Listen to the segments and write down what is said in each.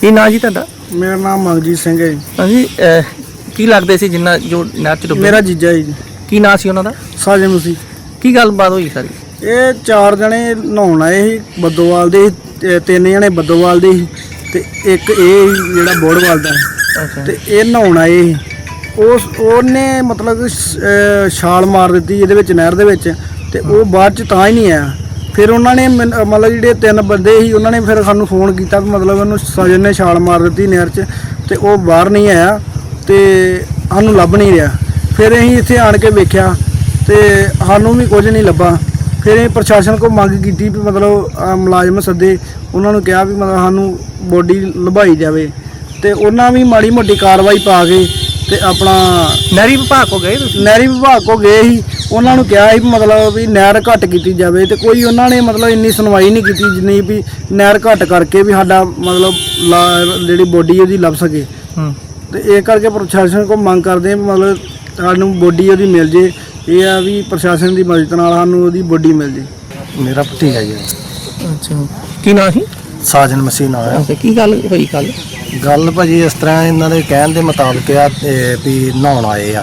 ਕੀ ਨਾਂ ਜੀ ਤੁਹਾਡਾ? ਮੇਰਾ ਨਾਮ ਮਨਜੀਤ ਸਿੰਘ ਹੈ ਜੀ। ਹਾਂਜੀ ਅਹ, ਕੀ ਲੱਗਦੇ ਸੀ ਜਿੰਨਾ ਜੋ ਨਹਿਰ ਚ ਡੁੱਬੇ ਮੇਰਾ ਜੀਜਾ ਜੀ। ਕੀ ਨਾਂ ਸੀ ਉਹਨਾਂ ਦਾ? ਸਾਜਨ ਮਸੀ। ਕੀ ਗੱਲਬਾਤ ਹੋਈ ਸਾਰੀ? ਇਹ ਚਾਰ ਜਣੇ ਨਹਾਉਣ ਆਏ ਸੀ ਬੱਦੋਵਾਲ ਦੇ ਸੀ, ਤੇ ਤਿੰਨ ਜਣੇ ਬੱਦੋਵਾਲ ਦੇ ਸੀ ਤੇ ਇੱਕ ਇਹ ਸੀ ਜਿਹੜਾ ਬੋੜਵਾਲ ਦਾ ਸੀ। ਅੱਛਾ। ਤੇ ਇਹ ਨਹਾਉਣ ਆਏ ਸੀ। ਉਸ ਉਹਨੇ ਮਤਲਬ ਕਿ ਸ- ਅਹ ਛਾਲ ਮਾਰ ਦਿੱਤੀ ਇਹਦੇ ਵਿੱਚ ਨਹਿਰ ਦੇ ਵਿੱਚ ਤੇ ਉਹ ਬਾਅਦ ਚ ਤਾਂ ਹੀ ਨਹੀਂ ਆਇਆ। ਫਿਰ ਉਹਨਾਂ ਨੇ ਮੈਨ- ਅਹ ਮਤਲਬ ਜਿਹੜੇ ਤਿੰਨ ਬੰਦੇ ਸੀ ਉਹਨਾਂ ਨੇ ਫਿਰ ਸਾਨੂੰ ਫੋਨ ਕੀਤਾ ਵੀ ਮਤਲਬ ਉਹਨੂੰ ਸਜਨ ਨੇ ਛਾਲ ਮਾਰ ਦਿੱਤੀ ਨਹਿਰ 'ਚ ਤੇ ਉਹ ਬਾਹਰ ਨਹੀਂ ਆਇਆ ਤੇ ਸਾਨੂੰ ਲੱਭ ਨਹੀਂ ਰਿਹਾ। ਫਿਰ ਅਸੀਂ ਇੱਥੇ ਆਣ ਕੇ ਵੇਖਿਆ ਤੇ ਸਾਨੂੰ ਵੀ ਕੁਝ ਨਹੀਂ ਲੱਭਾ। ਫਿਰ ਅਸੀਂ ਪ੍ਰਸ਼ਾਸਨ ਕੋਲ ਮੰਗ ਕੀਤੀ ਵੀ ਮਤਲਬ ਅਹ ਮੁਲਾਜ਼ਮ ਸੱਦੇ ਉਹਨਾਂ ਨੂੰ ਕਿਹਾ ਵੀ ਮਤਲਬ ਸਾਨੂੰ ਬੋਡੀ ਲਭਾਈ ਜਾਵੇ ਤੇ ਉਹਨਾਂ ਵੀ ਮਾੜੀ ਮੋਟੀ ਕਾਰਵਾਈ ਪਾ ਕੇ ਤੇ ਆਪਣਾ ਨਹਿਰੀ ਵਿਭਾਗ ਕੋ ਗਏ ਤੁਸੀਂ? ਨਹਿਰੀ ਵਿਭਾਗ ਕੋ ਗਏ ਸੀ। ਉਹਨਾਂ ਨੂੰ ਕਿਹਾ ਸੀ ਵੀ ਮਤਲਬ ਵੀ ਨਹਿਰ ਘੱਟ ਕੀਤੀ ਜਾਵੇ ਤੇ ਕੋਈ ਉਹਨਾਂ ਨੇ ਮਤਲਬ ਇੰਨੀ ਸੁਣਵਾਈ ਨਹੀਂ ਕੀਤੀ ਜਿੰਨੀ ਵੀ ਨਹਿਰ ਘੱਟ ਕਰਕੇ ਵੀ ਸਾਡਾ ਮਤਲਬ ਜਿਹੜੀ ਬੋਡੀ ਉਹਦੀ ਲੱਭ ਸਕੇ। ਹੂੰ। ਤੇ ਇਹ ਕਰਕੇ ਪ੍ਰਸ਼ਾਸਨ ਕੋ ਮੰਗ ਕਰਦੇ ਆ ਮਤਲਬ ਸਾਨੂੰ ਬੋਡੀ ਉਹਦੀ ਮਿਲ ਜੇ। ਇਹ ਆ ਵੀ ਪ੍ਰਸ਼ਾਸਨ ਦੀ ਮਦਦ ਨਾਲ ਸਾਨੂੰ ਉਹਦੀ ਬੋਡੀ ਮਿਲ ਜੇ। ਮੇਰਾ ਭਤੀਜਾ ਜੀ। ਅੱਛਾ। ਕੀ ਨਾਂ ਸੀ? ਸਾਜਨ ਮਸੀਹ ਨਾਂ ਆ। ਅੱਛਾ ਕੀ ਗੱਲ ਹੋਈ ਕੱਲ ਗੱਲ ਭਾਜੀ ਇਸ ਤਰ੍ਹਾਂ ਇਹਨਾਂ ਦੇ ਕਹਿਣ ਦੇ ਮੁਤਾਬਕ ਆ ਵੀ ਨਹਾਉਣ ਆਏ ਆ।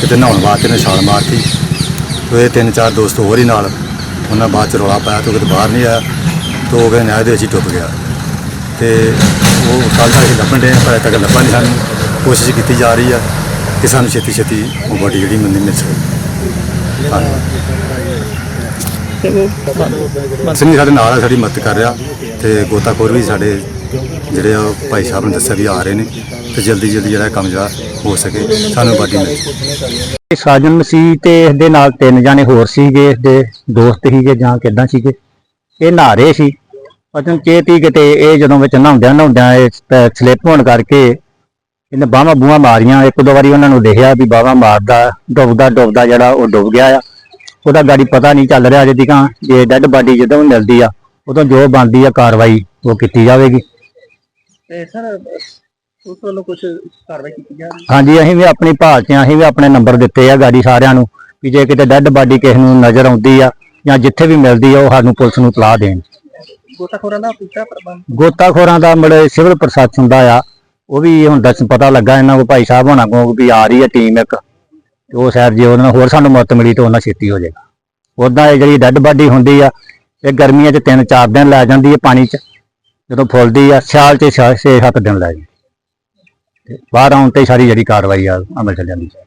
ਕਿਤੇ ਨਹਾਉਣ ਵਾਸਤੇ ਨੇ ਛਾਲ ਮਾਰਤੀ। ਤੇ ਇਹ ਤਿੰਨ ਚਾਰ ਦੋਸਤ ਹੋਰ ਹੀ ਨਾਲ। ਉਹਨਾਂ ਬਾਅਦ ਚ ਰੌਲਾ ਪਾਇਆ ਤੇ ਉਹ ਕਿਤੇ ਬਾਹਰ ਨਹੀਂ ਆਇਆ। ਤੇ ਉਹ ਕਹਿੰਦੇ ਨਹਿਰ ਦੇ ਵਿੱਚ ਹੀ ਡੁੱਬ ਗਿਆ। ਤੇ ਉਹ ਕੱਲ੍ਹ ਦਾ ਅਸੀਂ ਲੱਭਣ ਦੇ ਪਰ ਅਜੇ ਤੱਕ ਲੱਭਾ ਨਹੀਂ ਸਾਨੂੰ। ਕੋਸ਼ਿਸ਼ ਕੀਤੀ ਜਾ ਰਹੀ ਆ ਕਿ ਸਾਨੂੰ ਛੇਤੀ ਛੇਤੀ ਉਹ ਬੋਡੀ ਜਿਹੜੀ ਮੰਨੀ ਮਿਲ ਸਕੇ। ਧੰਨਵਾਦ। ਤੇ ਉਹ ਸਿੰਘ ਸਾਡੇ ਨਾਲ ਆ, ਸਾਡੀ ਮਦਦ ਕਰ ਰਿਹਾ। ਤੇ ਗੋਤਾਖੋਰ ਵੀ ਸਾਡੇ ਜਿਹੜੇ ਆ ਉਹ ਭਾਈ ਸਾਹਿਬ ਨੇ ਦੱਸਿਆ ਵੀ ਆ ਰਹੇ ਨੇ। ਤੇ ਜਲਦੀ ਜਲਦੀ ਜਿਹੜਾ ਕੰਮ ਜਿਹੜਾ ਹੋ ਸਕੇ ਸਾਨੂੰ ਬਾਡੀ ਮਿਲ। ਸਾਜਨ ਮਸੀਹ ਤੇ ਇਸਦੇ ਨਾਲ ਤਿੰਨ ਜਾਣੇ ਹੋਰ ਸੀਗੇ ਇਸਦੇ ਦੋਸਤ ਸੀਗੇ ਜਾਂ ਕਿਦਾਂ ਸੀਗੇ ਇਹ ਨਹਾ ਰਹੇ ਸੀ। ਪਤਨ ਚੇਤੀ ਕਿਤੇ ਇਹ ਜਦੋਂ ਵਿੱਚ ਨਹਾਉਂਦਿਆਂ ਨਹਾਉਂਦਿਆਂ ਇਹ ਸਲਿੱਪ ਹੋਣ ਕਰਕੇ ਇਹਨੇ ਬਾਹਾਂ ਬੂਹਾਂ ਮਾਰੀਆਂ। ਇੱਕ ਦੋ ਵਾਰੀ ਉਹਨਾਂ ਨੂੰ ਦੇਖਿਆ ਵੀ ਬਾਹਾਂ ਮਾਰਦਾ ਡੁੱਬਦਾ ਡੁੱਬਦਾ ਜਿਹੜਾ ਉਹ ਡੁੱਬ ਗਿਆ ਆ। ਉਹਦਾ ਗਾੜੀ ਪਤਾ ਨਹੀਂ ਚੱਲ ਰਿਹਾ ਅਜੇ ਤੀਕਾਂ ਜੇ ਡੈੱਡ ਬਾਡੀ ਜਦੋਂ ਮਿਲਦੀ ਆ ਉਦੋਂ ਜੋ ਬਣਦੀ ਆ ਕਾਰਵਾਈ ਉਹ ਕੀਤੀ ਜਾਵੇਗੀ। ਤੇ ਸਰ ਉਸ ਵੱਲੋਂ ਕੁਝ ਕਾਰਵਾਈ ਕੀਤੀ ਜਾ ਰਹੀ ਹਾਂਜੀ ਅਸੀਂ ਵੀ ਆਪਣੀ ਭਾਲ 'ਚ ਹਾਂ, ਅਸੀਂ ਵੀ ਆਪਣੇ ਨੰਬਰ ਦਿੱਤੇ ਆ ਗਾੜੀ ਸਾਰਿਆਂ ਨੂੰ ਵੀ ਜੇ ਕਿਤੇ ਡੈੱਡ ਬਾਡੀ ਕਿਸੇ ਨੂੰ ਨਜ਼ਰ ਆਉਂਦੀ ਆ ਜਾਂ ਜਿੱਥੇ ਵੀ ਮਿਲਦੀ ਆ ਉਹ ਸਾਨੂੰ ਪੁਲਿਸ ਨੂੰ ਤਲਾਹ ਦੇਣ। ਗੋਤਾਖੋਰਾਂ ਦਾ ਕੀਤਾ ਪ੍ਰਬੰਧ? ਗੋਤਾਖੋਰਾਂ ਦਾ ਮੜੇ ਸਿਵਲ ਪ੍ਰਸ਼ਾਸਨ ਦਾ ਆ ਉਹ ਵੀ ਹੁਣ ਦੱਸ ਪਤਾ ਲੱਗਾ ਇਹਨਾਂ ਕੋ ਭਾਈ ਸਾਹਿਬ ਹੋਣਾ ਕੋ ਵੀ ਆ ਰਹੀ ਹੈ ਟੀਮ ਇੱਕ ਤੇ ਉਹ ਸ਼ਾਇਦ ਜੇ ਉਹਨਾਂ ਨੂੰ ਹੋਰ ਸਾਨੂੰ ਮਦਦ ਮਿਲੀ ਤਾਂ ਉਹਨਾਂ ਛੇਤੀ ਹੋ ਜਾਏਗਾ। ਉਦਾਂ ਇਹ ਜਿਹੜੀ ਡੈੱਡ ਬਾਡੀ ਹੁੰਦੀ ਆ ਇਹ ਗਰਮੀਆਂ 'ਚ 3-4 ਦਿਨ ਲੈ ਜਾਂਦੀ ਹੈ ਪਾਣੀ 'ਚ ਜਦੋਂ ਫੁੱਲਦੀ ਆ ਸਿਆਲ 'ਚ 6-7 ਦਿਨ ਲੈ ਜਾਂਦੀ ਬਾਹਰ ਆਉਣ ਤੇ ਸਾਰੀ ਜਿਹੜੀ ਕਾਰਵਾਈ ਆ ਅਮਲ ਚ ਜਾਂਦੀ ਹੈ।